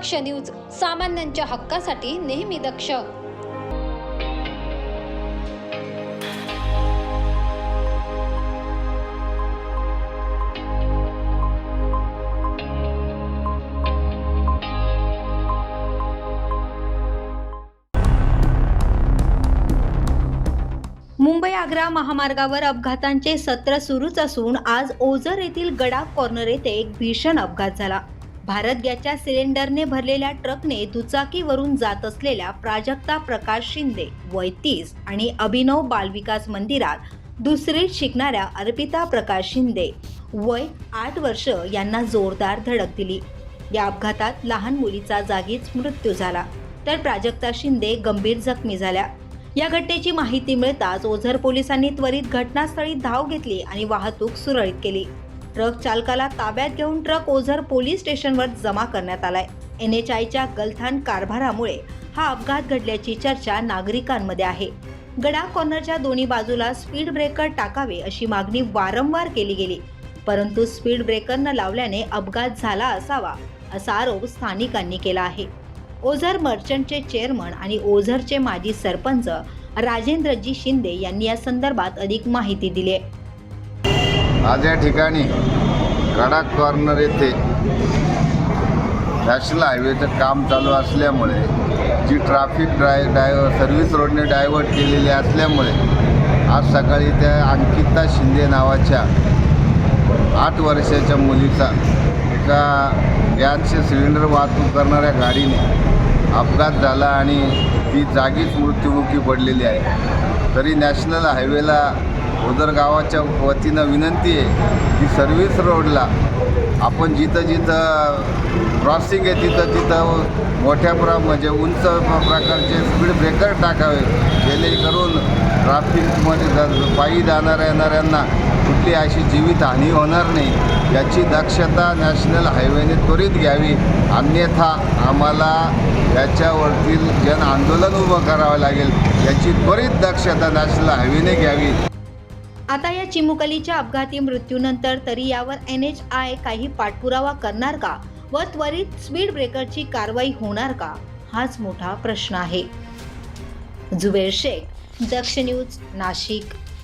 दक्ष news सामान्यांच्या हक्कासाठी नेहमी दक्ष. मुंबई आग्रा महामार्गावर अपघातांचे सत्र सुरूच असून आज ओझर येथील गडा कॉर्नर येथे एक भीषण अपघात झाला. भारत गॅसच्या सिलेंडरने भरलेल्या ट्रकने दुचाकीवरून जात असलेल्या प्राजक्ता प्रकाश शिंदे वय तीस आणि अभिनव बालविकास मंदिरात दुसरीत शिकणाऱ्या अर्पिता प्रकाश शिंदे वय आठ वर्ष यांना जोरदार धडक दिली. या अपघातात लहान मुलीचा जागीच मृत्यू झाला. तर प्राजक्ता शिंदे गंभीर जखमी झाल्या. या घटनेची माहिती मिळताच ओझर पोलिसांनी त्वरित घटनास्थळी धाव घेतली आणि वाहतूक सुरळीत केली. ट्रक चालकाला ताब्यात घेऊन ट्रक ओझर पोलीस स्टेशनवर जमा करण्यात आलाय. एन एच आयच्या गलथान कारभारामुळे हा अपघात घडल्याची चर्चा नागरिकांमध्ये आहे. गडा कॉर्नरच्या दोन्ही बाजूला स्पीड ब्रेकर टाकावे अशी मागणी वारंवार केली गेली. परंतु स्पीड ब्रेकर न लावल्याने अपघात झाला असावा असा आरोप स्थानिकांनी केला आहे. ओझर मर्चंटचे चेअरमन आणि ओझरचे माजी सरपंच राजेंद्रजी शिंदे यांनी या संदर्भात अधिक माहिती दिली आहे. आज या ठिकाणी कडा कॉर्नर येथे नॅशनल हायवेचं काम चालू असल्यामुळे जी ट्रॅफिक ड्राय डाय सर्व्हिस रोडने डायव्हर्ट केलेली असल्यामुळे आज सकाळी त्या अंकिता शिंदे नावाच्या आठ वर्षाच्या मुलीचा एका गॅसचे सिलेंडर वाहतूक करणाऱ्या गाडीने अपघात झाला आणि ती जागीच मृत्युमुखी पडलेली आहे. तरी नॅशनल हायवेला ओदर गावाच्या वतीनं विनंती आहे की सर्व्हिस रोडला आपण जिथं जिथं क्रॉसिंग आहे तिथं तिथं मोठ्या प्र म्हणजे उंच प्रकारचे स्पीड ब्रेकर टाकावे. जेणेकरून ट्राफिकमध्ये पायी जाणाऱ्या येणाऱ्यांना कुठली अशी जीवितहानी होणार नाही याची दक्षता नॅशनल हायवेने त्वरित घ्यावी. अन्यथा आम्हाला याच्यावरतील जन आंदोलन उभं करावं लागेल. याची त्वरित दक्षता नॅशनल हायवेने घ्यावी. आता या चिमुकलीच्या अपघाती मृत्यूनंतर तरी यावर एन एच आय काही पाठपुरावा करणार का? व त्वरित स्पीड ब्रेकरची कारवाई होणार का? हाच मोठा प्रश्न आहे. जुबेर शेख दक्ष न्यूज नाशिक.